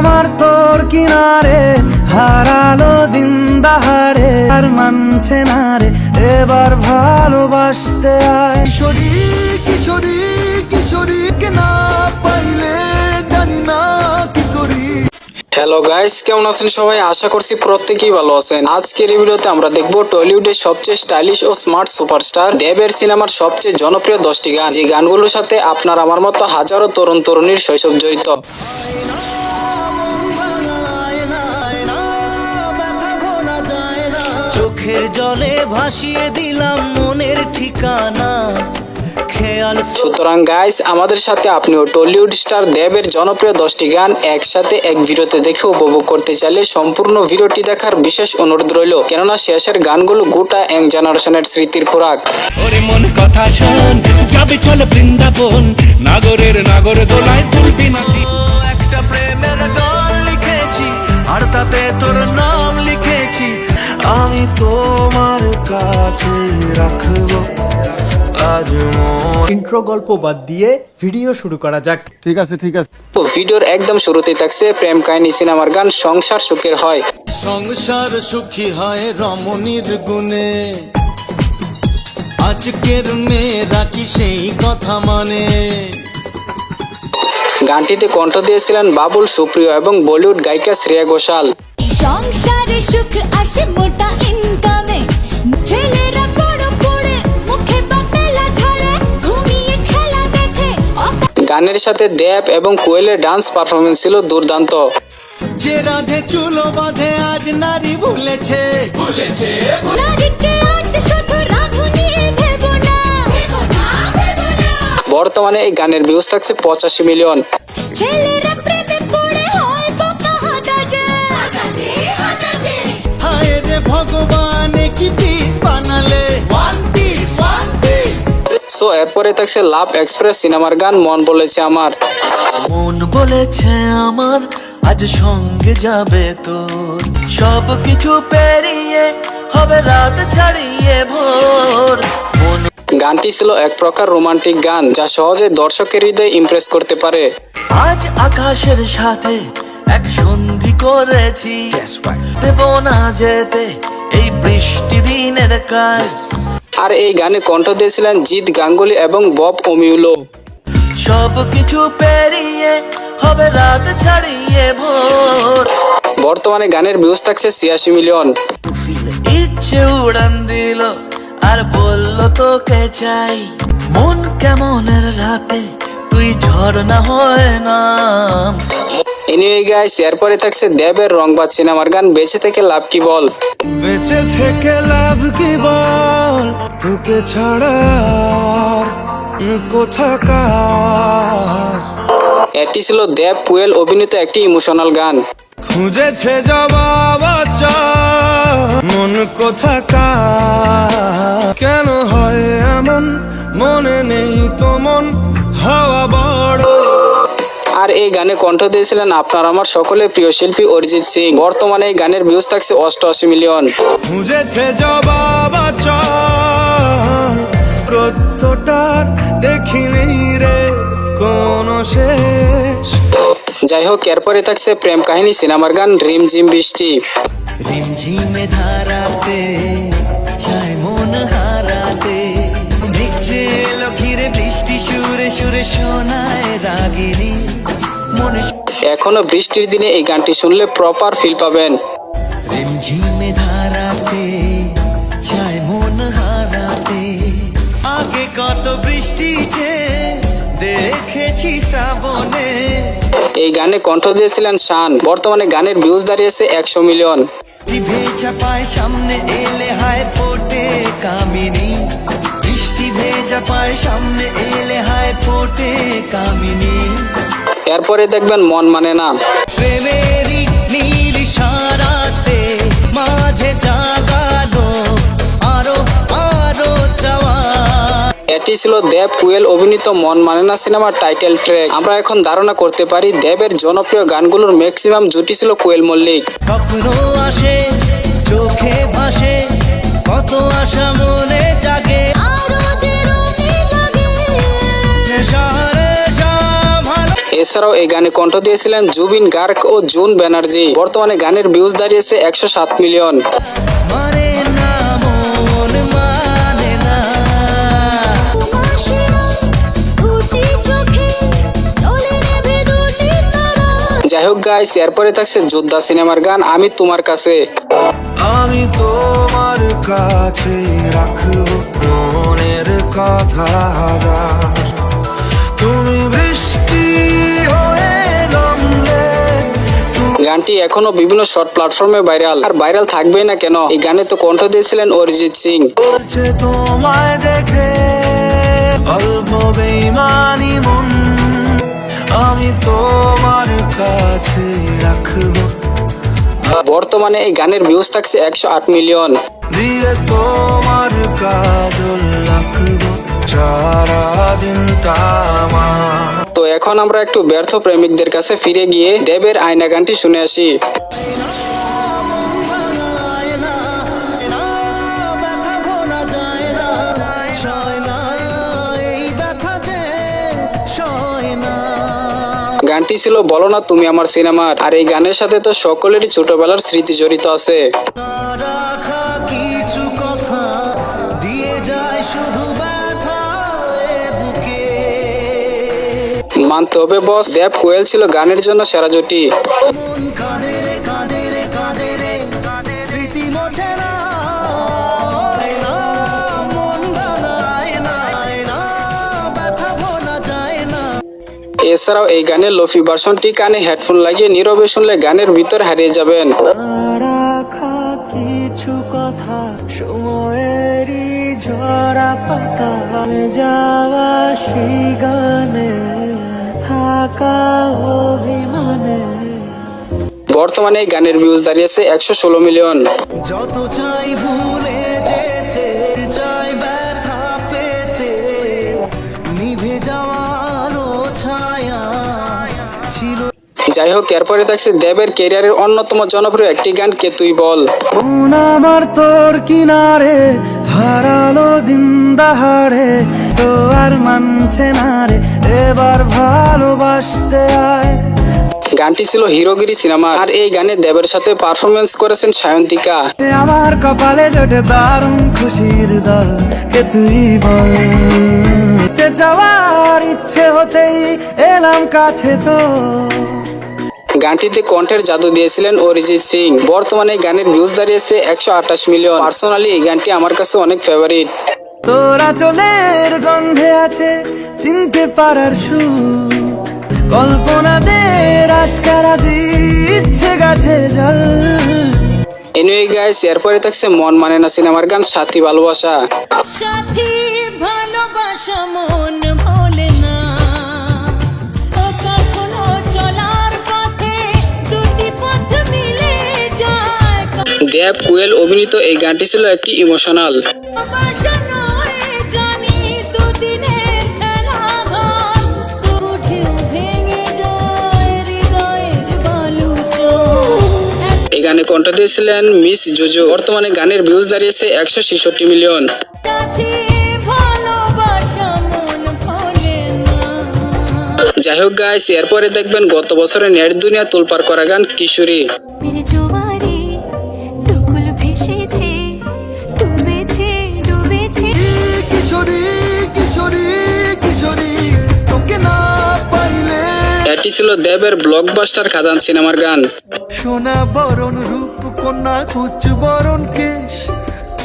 আমার তোর কিনারে হারালো দিন দাহারে আর মানছে না রে এবার ভালোবাসতে আয়। কিশোরী কিশোরী কিশোরীকে না পাইলে জানি না কি করি। হ্যালো গাইস কেমন আছেন সবাই? আশা করছি প্রত্যেকেই ভালো আছেন। আজকের এই ভিডিওতে আমরা দেখব টলিউডের সবচেয়ে স্টাইলিশ ও স্মার্ট সুপারস্টার দেবের সিনেমার সবচেয়ে জনপ্রিয় দশটি গান। যে গানগুলোর সাথে আপনার আমার মতো হাজারো তরুণ তরুণীর শৈশব জড়িত। চোখের জলে ভাসিয়ে দিলাম মনের ঠিকানা। সুতরাং গাইস আমাদের সাথে আপনিও টলিউড স্টার দেবের জনপ্রিয় দশটি গান একসাথে এক ভিডিওতে দেখে উপভোগ করতে চাইলে সম্পূর্ণ ভিডিওটি দেখার বিশেষ অনুরোধ রইল। কেননা শেষের গানগুলো গোটা এক জেনারেশনের স্মৃতির খোরাক। ওরে মন কথা শোন যাবে চল বৃন্দাবন নাগরের নাগর দোলায় ইন্ট্রো গল্প বাদ দিয়ে ভিডিও শুরু করা যাক। ঠিক আছে ঠিক আছে। তো ভিডিওর একদম শুরুতেই থাকছে প্রেম কাহিনী সিনেমার গান সংসার সুখের হয়। সংসার সুখী হয় রমণীর গুণে। আজকের মেয়েরা কি সেই কথা মানে? গানটিতে কণ্ঠ দিয়েছিলেন বাবুল সুপ্রিয় এবং বলিউড গায়িকা শ্রেয়া ঘোষাল। সংসারে সুখ আসে মোটা ইনকামে। গানের সাথে দেব এবং কোয়েলের ডান্স পারফরমেন্স ছিল দুর্দান্ত। যে রাধে চুলো বাঁধে আজ নারী ভুলেছে। বর্তমানে এই গানের ভিউজ থাকছে পঁচাশি মিলিয়ন ভগবান কি পিস বানালে? সো এরপরে থাকছে লাভ এক্সপ্রেস সিনেমার গান মন বলেছে আমার। মন বলেছে আমার আজ সঙ্গে যাবে তোর। সব কিছু পেরিয়ে হবে রাত ছাড়িয়ে ভোর। গানটি ছিল এক প্রকার রোমান্টিক গান যা সহজে দর্শকের হৃদয় ইমপ্রেস করতে পারে। আজ আকাশের সাথে এক সন্ধি করেছি। দেব না যেতে এই বৃষ্টি দিনের কাজ। আর এই গানে কণ্ঠ দিয়েছিলেন জিৎ গাঙ্গুলি এবং বব অমিউলো সব কিছু পেরিয়ে হবে রাত ছাড়িয়ে ভোর। বর্তমানে গানের ভিউজ থাকছে ছিয়াশি মিলিয়ন। ইচ্ছে উড়ান দিল আর বলল তোকে চাই। মন কেমনের রাতে তুই ঝর্ণা হয় না এনিওয়ে গাইস এরপরে থাকছে দেবের রংবাদ সিনেমার গান। বেঁচে থেকে লাভ কি বল? বেঁচে থেকে লাভ কি বল? তোকে ছাড়া কোথাকার? এটি ছিল দেব পুয়েল অভিনীত একটি ইমোশনাল গান। খুঁজেছে জবাব মন কোথাকার? কেন হয় এমন? মনে নেই তো মন হাওয়া বড়। আর এই গানে কণ্ঠ দিয়েছিলেন আপনার আমার সকলের প্রিয় শিল্পী অরিজিৎ সিং। বর্তমানে এই গানের ভিউজ থাকছে অষ্টআশি মিলিয়ন দেখিনি রে কোন শেষ। যাই হোক এরপরে থাকছে প্রেম কাহিনী সিনেমার গান রিম জিম বৃষ্টি। রিমঝিমে ধারাতে চায় মন হারাতে। ভিজছে এলো বৃষ্টি সুরে সুরে শোনায় রাগিনী। এখনও বৃষ্টির দিনে এই গানটি শুনলে প্রপার ফিল পাবেন। রিমঝিমে ধারাতে চায় মন হারাতে। আগে কত বৃষ্টি যে দেখেছি শ্রাবণে। এই গানে কণ্ঠ দিয়েছিলেন শান। বর্তমানে গানের ভিউজ দাঁড়িয়েছে একশো মিলিয়ন ভেজা পায় সামনে এলে হায় ফোটে কামিনী। বৃষ্টি ভেজা পায় সামনে এলে হায় ফোটে কামিনী। এরপরে দেখবেন মন মানে না। এটি ছিল দেব কুয়েল অভিনীত মন মানে না সিনেমার টাইটেল ট্র্যাক আমরা এখন ধারণা করতে পারি দেবের জনপ্রিয় গানগুলোর ম্যাক্সিমাম জুটি ছিল কোয়েল মল্লিক। চোখে কত আশা এছাড়াও এই গানে কণ্ঠ দিয়েছিলেন জুবিন গার্গ ও জুন ব্যানার্জি। বর্তমানে গানের ভিউজ দাঁড়িয়েছে একশো সাত মিলিয়ন মানে মন যাই হোক গাইস এরপরে থাকছে যোদ্ধা সিনেমার গান আমি তোমার কাছে। আমি তোমার কাছে রাখব মনের কথা গানটি এখনও বিভিন্ন শর্ট প্ল্যাটফর্মে ভাইরাল আর ভাইরাল থাকবেই না কেন? এই গানে তো কণ্ঠ দিয়েছিলেন অরিজিৎ সিং। তোমায় দেখে অল্প বেইমানি মন। আমি তোমার কাছে রাখব। বর্তমানে এই গানের ভিউজ থাকছে একশো আট মিলিয়ন দিয়ে তোমার কাজল রাখব। সারা দিনটা আমার তো এখন আমরা একটু ব্যর্থ প্রেমিকদের কাছে ফিরে গিয়ে দেবের আয়না গানটি শুনে আসি। গানটি ছিল বলো না তুমি আমার সিনেমার। আর এই গানের সাথে তো সকলেরই ছোটবেলার স্মৃতি জড়িত আছে। মানতে হবে, বস। দেব কোয়েল ছিল গানের জন্য সেরা জুটি। এছাড়াও এই গানের লোফি ভার্সনটি কানে হেডফোন লাগিয়ে নীরবে শুনলে গানের ভিতর হারিয়ে যাবেন। কিছু কথা, সময়েরই ঝরা পাতা, যাওয়া সেই বর্তমানে এই গানের ভিউজ দাঁড়িয়েছে একশো ষোলো মিলিয়ন যত চাই ভুলে যেতে চাই ব্যথা পেতে। নিভে যাওয়ারও ছায়া ছিল। যাই হোক এরপরে থাকছে দেবের কেরিয়ারের অন্যতম জনপ্রিয় একটি গান কে তুই বল। আমার তোর কিনারে হারালো দিন দাহাড়ে তো আর মানছে না রে এবার ভালোবাসতে আয়। গানটি ছিল হিরোগিরি সিনেমা আর এই গানে দেবের সাথে পারফরমেন্স করেছেন সায়ন্তিকা। আমার কপালে জোটে দারুণ খুশির দল কে তুই বল? কে যাওয়ার ইচ্ছে হতেই এলাম কাছে তো। গানটিতে কণ্ঠের জাদু দিয়েছিলেন অরিজিৎ সিং। বর্তমানে গানের ভিউজ দাঁড়িয়েছে একশো আঠাশ মিলিয়ন পার্সোনালি এই গানটি আমার কাছে অনেক ফেভারিট তোরা চলের গন্ধে আছে চিনতে পারার সুর কল্পনা দে রাস্কারা দিচ্ছে গাছে জল। এনিওয়ে গাইস এরপরে থাকছে মন মানে না সিনেমার গান সাথী ভালোবাসা। সাথী ভালোবাসা মন ভোলে না। ও কখনো চলার পথে দুটি পথ মিলে যায়। দেব কুয়েল অভিনীত এই গানটি ছিল একটি ইমোশনাল। গানে কণ্ঠ দিয়েছিলেন মিস জোজো। বর্তমানে গানের ভিউজ দাঁড়িয়েছে একশো ছেষট্টি মিলিয়ন। যাই হোক গাইস এরপরে দেখবেন গত বছরের নেট দুনিয়া তোলপার করা গান কিশোরী। এটি ছিল দেবের ব্লকবাস্টার খাদান সিনেমার গান। সোনা বরণ রূপ কন্যা কুচ বরণ কেশ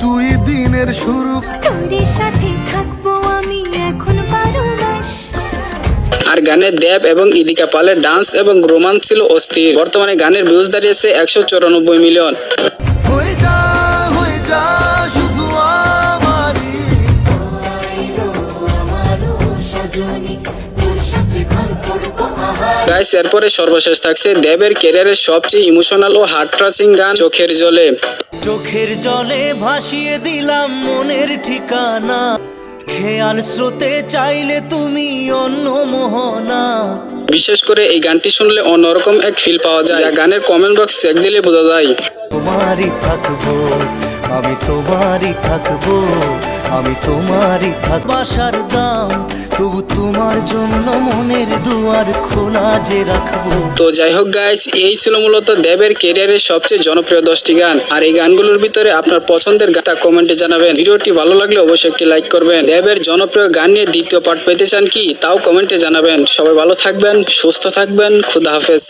তুই দিনের শুরু তোর সাথে থাকব আমি এখন বারো মাস। আর গানে দেব এবং ইদিকা পালের ডান্স এবং রোমান্স ছিল অস্থির। বর্তমানে গানের ভিউজ দাঁড়িয়েছে একশো চৌরানব্বই মিলিয়ন। গাইস এরপরে সর্বশেষ থাকছে দেবের ক্যারিয়ারের সবচেয়ে ইমোশনাল ও হার্ট টাচিং গান চোখের জলে। চোখের জলে ভাসিয়ে দিলাম মনের ঠিকানা। খেয়াল স্রোতে চাইলে তুমি অন্য মোহনা। বিশেষ করে এই গানটি শুনলে অন্যরকম এক ফিল পাওয়া যায় যা গানের কমেন্ট বক্স চেক দিলে বোঝা যায়। তোমারই থাকব আমি তোমারই থাকব আমি তোমারই থাক বাসার দাম তবু তোমার জন্য মনের দুয়ার খোলা যে রাখব। তো যাই হোক গাইস এই ছিল মূলত দেবের ক্যারিয়ারের সবচেয়ে জনপ্রিয় দশটি গান। আর এই গানগুলোর ভিতরে আপনার পছন্দের গাতা কমেন্টে জানাবেন। ভিডিওটি ভালো লাগলে অবশ্যই একটি লাইক করবেন। দেবের জনপ্রিয় গান নিয়ে দ্বিতীয় পার্ট পেতে চান কি? তাও কমেন্টে জানাবেন। সবাই ভালো থাকবেন, সুস্থ থাকবেন, খুদা হাফেজ।